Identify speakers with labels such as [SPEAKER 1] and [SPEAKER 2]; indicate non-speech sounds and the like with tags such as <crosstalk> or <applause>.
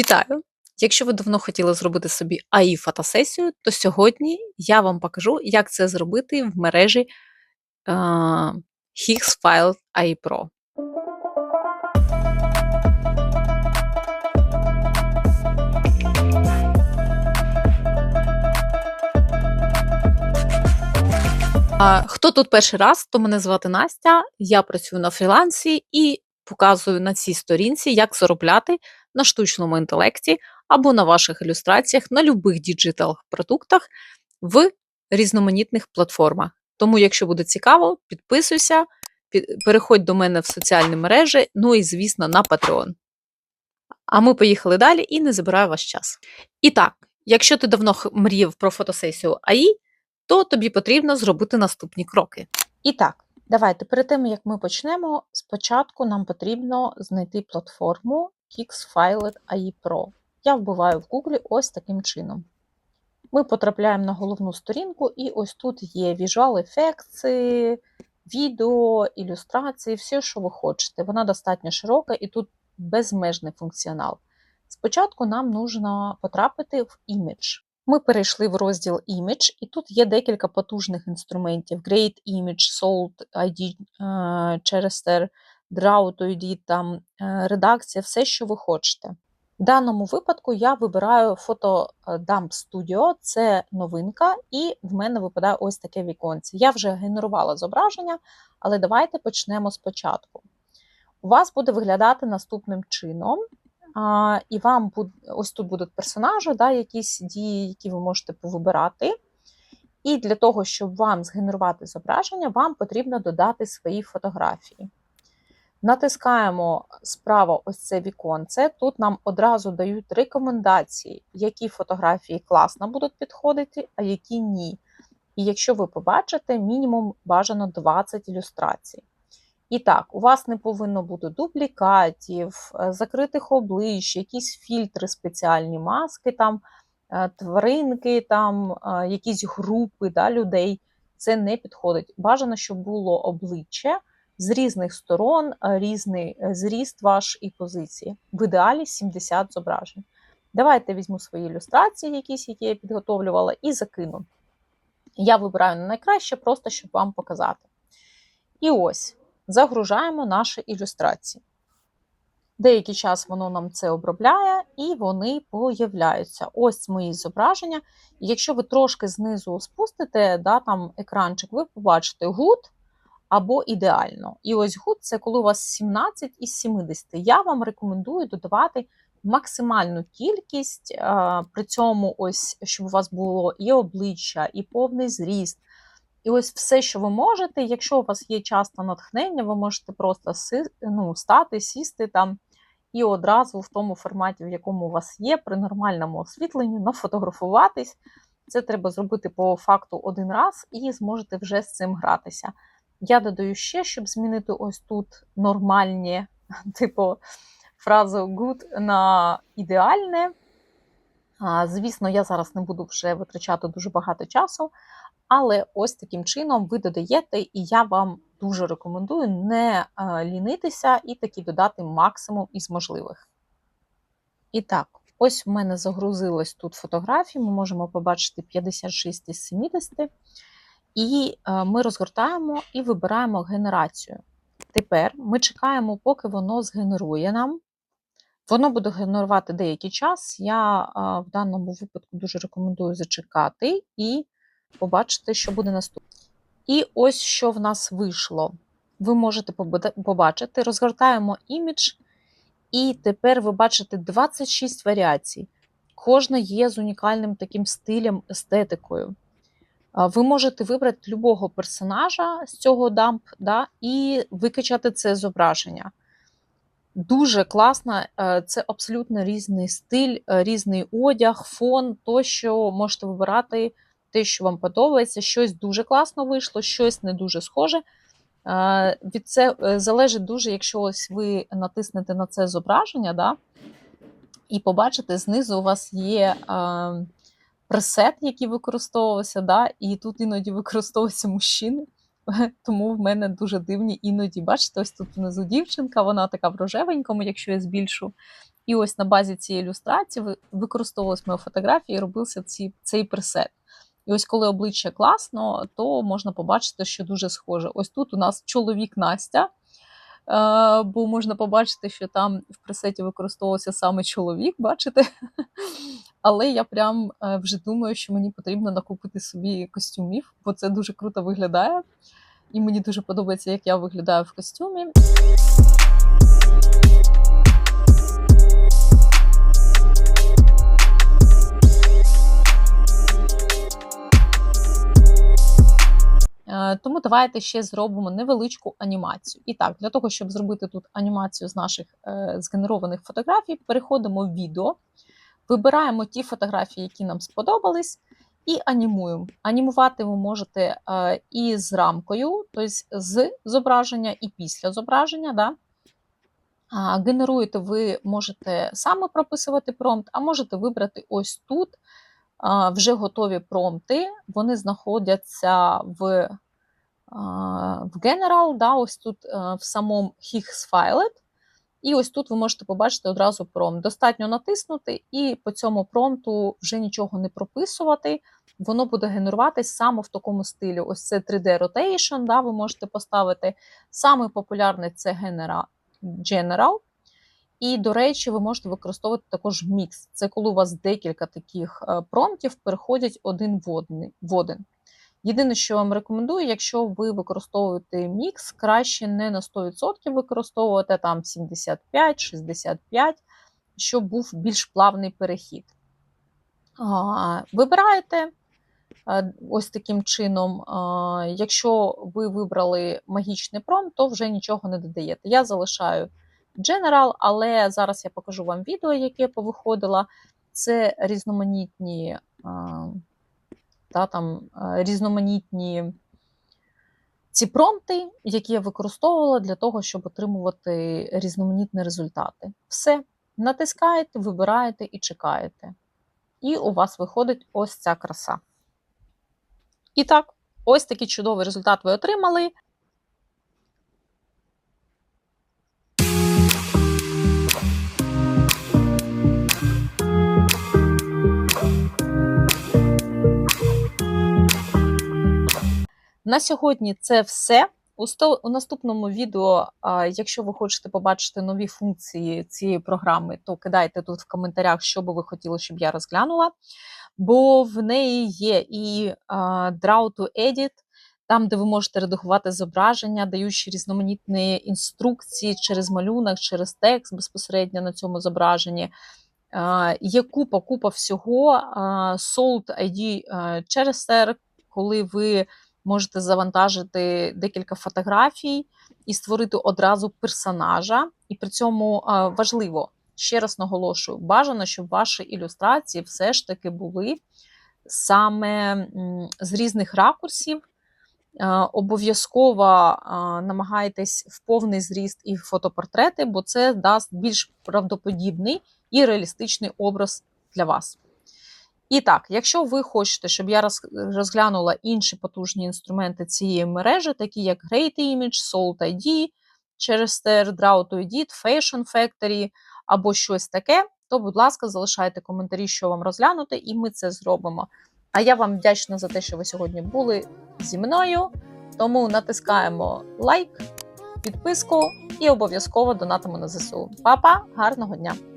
[SPEAKER 1] Вітаю! Якщо ви давно хотіли зробити собі AI фотосесію, то сьогодні я вам покажу, як це зробити в мережі Higgs File AI Pro. Хто тут перший раз, то мене звати Настя, я працюю на фрілансі і показую на цій сторінці, як заробляти на штучному інтелекті або на ваших ілюстраціях на любих діджитал продуктах в різноманітних платформах. Тому, якщо буде цікаво, підписуйся, переходь до мене в соціальні мережі, ну і, звісно, на Patreon. А ми поїхали далі і не забираю ваш час. І так, якщо ти давно мріяв про фотосесію АІ, то тобі потрібно зробити наступні кроки. І так, давайте перед тим, як ми почнемо, спочатку нам потрібно знайти платформу Kixfiled AI Pro. Я вбиваю в Google ось таким чином. Ми потрапляємо на головну сторінку, і ось тут є Visual Effects, відео, ілюстрації, все, що ви хочете. Вона достатньо широка і тут безмежний функціонал. Спочатку нам потрібно потрапити в Image. Ми перейшли в розділ Image, і тут є декілька потужних інструментів: Great Image, Salt, ID, Chester, To Edit, там, редакція, все, що ви хочете. В даному випадку я вибираю фото Dump Studio, це новинка, і в мене випадає ось таке віконце. Я вже генерувала зображення, але давайте почнемо спочатку. У вас буде виглядати наступним чином. А, І вам буде, ось тут будуть персонажі, да, якісь дії, які ви можете повибирати. І для того, щоб вам згенерувати зображення, вам потрібно додати свої фотографії. Натискаємо справа ось це віконце. Тут нам одразу дають рекомендації, які фотографії класно будуть підходити, а які ні. І якщо ви побачите, мінімум бажано 20 ілюстрацій. І так, у вас не повинно бути дублікатів, е, закритих облич, якісь фільтри, спеціальні маски, там, е, тваринки, там, е, якісь групи да, людей. Це не підходить. Бажано, щоб було обличчя з різних сторон, різний зріст ваш і позиції. В ідеалі 70 зображень. Давайте візьму свої ілюстрації, якісь, які я підготовлювала, і закину. Я вибираю на найкраще, просто щоб вам показати. І ось загружаємо наші ілюстрації. Деякий час воно нам це обробляє, і вони появляються. Ось мої зображення. Якщо ви трошки знизу спустите да, там екранчик, ви побачите гуд або ідеально. І ось гуд це коли у вас 17 із 70. Я вам рекомендую додавати максимальну кількість, при цьому, ось, щоб у вас було і обличчя, і повний зріст. І ось все, що ви можете, якщо у вас є часто натхнення, ви можете просто ну, стати, сісти там і одразу в тому форматі, в якому у вас є, при нормальному освітленні, нафотографуватись. Це треба зробити по факту один раз і зможете вже з цим гратися. Я додаю ще, щоб змінити ось тут нормальні, <laughs> типу, фразу good на ідеальне. Звісно, я зараз не буду вже витрачати дуже багато часу, але ось таким чином ви додаєте, і я вам дуже рекомендую не лінитися і таки додати максимум із можливих. І так, ось в мене загрузилось тут фотографії, ми можемо побачити 56 із 70. І ми розгортаємо і вибираємо генерацію. Тепер ми чекаємо, поки воно згенерує нам. Воно буде генерувати деякий час. Я в даному випадку дуже рекомендую зачекати і побачити, що буде наступне. І ось що в нас вийшло. Ви можете побачити, розгортаємо імідж, і тепер ви бачите 26 варіацій. Кожна є з унікальним таким стилем, естетикою. Ви можете вибрати любого персонажа з цього дамп да, і викачати це зображення. Дуже класно, е, це абсолютно різний стиль, е, різний одяг, фон, тощо можете вибирати те, що вам подобається. Щось дуже класно вийшло, щось не дуже схоже. Е, від це залежить дуже, якщо ось ви натиснете на це зображення, да, і побачите, знизу у вас є пресет, який використовувався, да, і тут іноді використовуються мужчини. <laughs> Тому в мене дуже дивні іноді. Бачите, ось тут внизу дівчинка, вона така в рожевенькому, якщо я збільшу. І ось на базі цієї ілюстрації ви- використовувалась моя фотографія і робився ці, цей пресет. І ось коли обличчя класно, то можна побачити, що дуже схоже. Ось тут у нас чоловік Настя, е, бо можна побачити, що там в пресеті використовувався саме чоловік, бачите? <laughs> Але я прям е, вже думаю, що мені потрібно накупити собі костюмів, бо це дуже круто виглядає. І мені дуже подобається, як я виглядаю в костюмі. Е, Тому давайте ще зробимо невеличку анімацію. І так, для того, щоб зробити тут анімацію з наших е, згенерованих фотографій, переходимо в відео, вибираємо ті фотографії, які нам сподобались, і анімуємо. Анімувати ви можете е, і з рамкою, тобто з зображення, і після зображення. Да? Генеруєте ви можете саме прописувати промпт, а можете вибрати ось тут вже готові промпти. Вони знаходяться в, в General, да, ось тут в самому Higgs І ось тут ви можете побачити одразу промпт. Достатньо натиснути, і по цьому промпту вже нічого не прописувати. Воно буде генеруватись саме в такому стилі. Ось це 3D Rotation, да, ви можете поставити. Самий популярний це Genera- General. І, до речі, ви можете використовувати також мікс. Це коли у вас декілька таких е, промптів переходять один- в один. Єдине, що я вам рекомендую, якщо ви використовуєте мікс, краще не на 100% використовувати там 75-65, щоб був більш плавний перехід. Вибираєте е, ось таким чином. Якщо ви вибрали магічний промпт, то вже нічого не додаєте. Я залишаю General, але зараз я покажу вам відео, яке повиходило. Це різноманітні, а, та, там, різноманітні ці промти, які я використовувала для того, щоб отримувати різноманітні результати. Все, натискаєте, вибираєте і чекаєте. І у вас виходить ось ця краса. І так, ось такий чудовий результат ви отримали. На сьогодні це все. У, наступному відео, якщо ви хочете побачити нові функції цієї програми, то кидайте тут в коментарях, що би ви хотіли, щоб я розглянула. Бо в неї є і Draw to Edit, там, де ви можете редагувати зображення, даючи різноманітні інструкції через малюнок, через текст безпосередньо на цьому зображенні. Є купа, купа всього. Salt ID через CR, коли ви можете завантажити декілька фотографій і створити одразу персонажа. І при цьому а, важливо, ще раз наголошую, бажано, щоб ваші ілюстрації все ж таки були саме з різних ракурсів. Е, Обов'язково намагайтесь в повний зріст і фотопортрети, бо це дасть більш правдоподібний і реалістичний образ для вас. І так, якщо ви хочете, щоб я розглянула інші потужні інструменти цієї мережі, такі як Great Image, Salt ID, Draw to Edit, Fashion Factory або щось таке, то, будь ласка, залишайте коментарі, що вам розглянути, і ми це зробимо. А я вам вдячна за те, що ви сьогодні були зі мною. Тому натискаємо лайк, підписку і обов'язково донатимо на ЗСУ. Па-па, гарного дня!